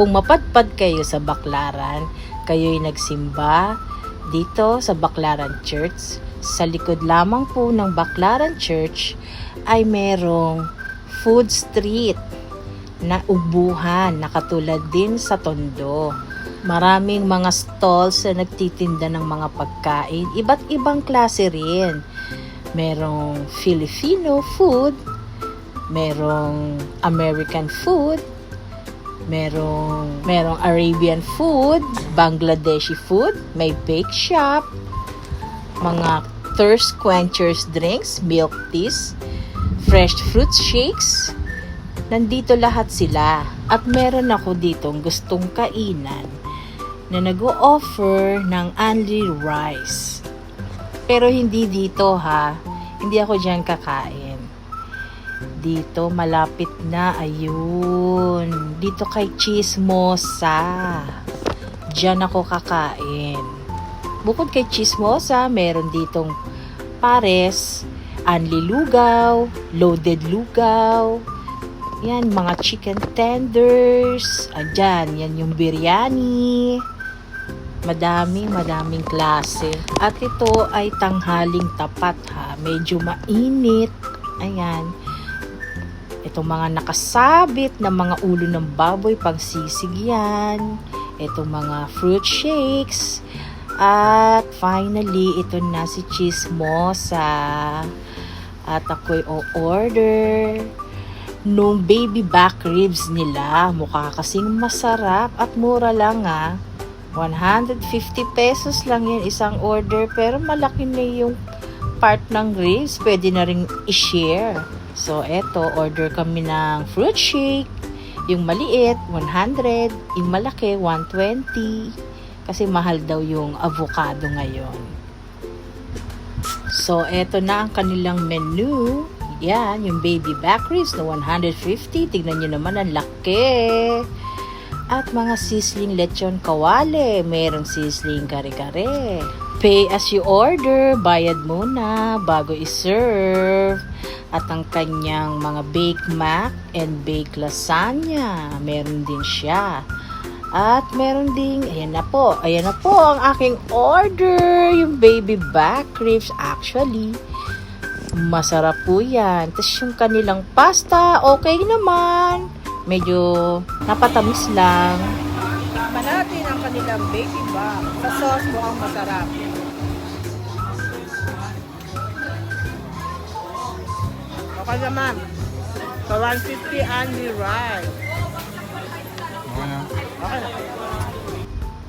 Kung mapadpad kayo sa Baklaran, kayo'y nagsimba dito sa Baklaran Church. Sa likod lamang po ng Baklaran Church ay merong food street na ubuhan na katulad din sa Tondo. Maraming mga stalls na nagtitinda ng mga pagkain, iba't ibang klase rin. Merong Filipino food, merong American food, merong merong Arabian food, Bangladeshi food, may bake shop, mga thirst quenchers drinks, milk teas, fresh fruit shakes. Nandito lahat sila. At meron ako ditong gustong kainan na nag-o-offer ng only rice. Pero hindi dito ha. Hindi ako dyan kakain. Dito malapit na ayun. Dito kay Chismosa. Diyan ako kakain. Bukod kay Chismosa, meron ditong pares, anli lugaw, loaded lugaw, yan, mga chicken tenders, andyan, yan yung biryani, madami, madaming klase. At ito ay tanghaling tapat ha, medyo mainit, ayan, itong mga nakasabit na mga ulo ng baboy pang sisig yan, itong mga fruit shakes, at finally, ito na si Chismosa. At ako'y o-order nung baby back ribs nila. Mukha kasing masarap at mura lang ah. 150 pesos lang yan isang order pero malaki na yung part ng ribs. Pwede na rin i-share. So, eto, order kami ng fruit shake. Yung maliit, 100. Yung malaki, 120. Kasi mahal daw yung avocado ngayon. So, eto na ang kanilang menu. Yan, yung baby back ribs na 150. Tignan nyo naman, ang laki. At mga sizzling lechon kawale. Merong sizzling kare-kare. Pay as you order. Bayad muna bago i-serve. At ang kanyang mga baked mac and baked lasagna. Meron din siya. At meron ding, ayan na po, ayan na po ang aking order, yung baby back ribs. Actually, masarap po yan. Tapos yung kanilang pasta, okay naman. Medyo napatamis lang. Tama natin ang kanilang baby back. Sa sauce mukhang masarap. Okay naman. Sa 150 only rice. Okay na.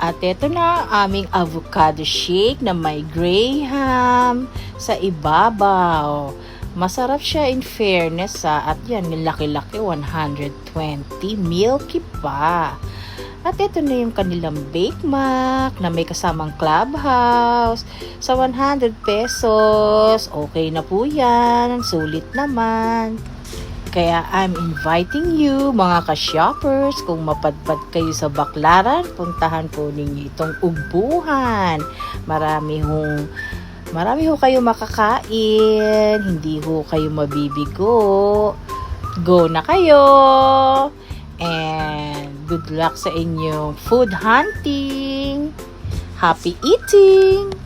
At ito na aming avocado shake na may graham sa ibabaw. Masarap siya in fairness sa at yan, yung laki-laki 120 milky pa. At ito na yung kanilang Bake Mac na may kasamang clubhouse sa 100 pesos. Okay na po yan. Sulit naman. Kaya I'm inviting you, mga ka-shoppers, kung mapadpad kayo sa Baklaran, puntahan po ninyo itong ugbuhan. Marami hong marami ho kayo makakain, hindi ho kayo mabibigo. Go na kayo! Good luck sa inyong food hunting. Happy eating!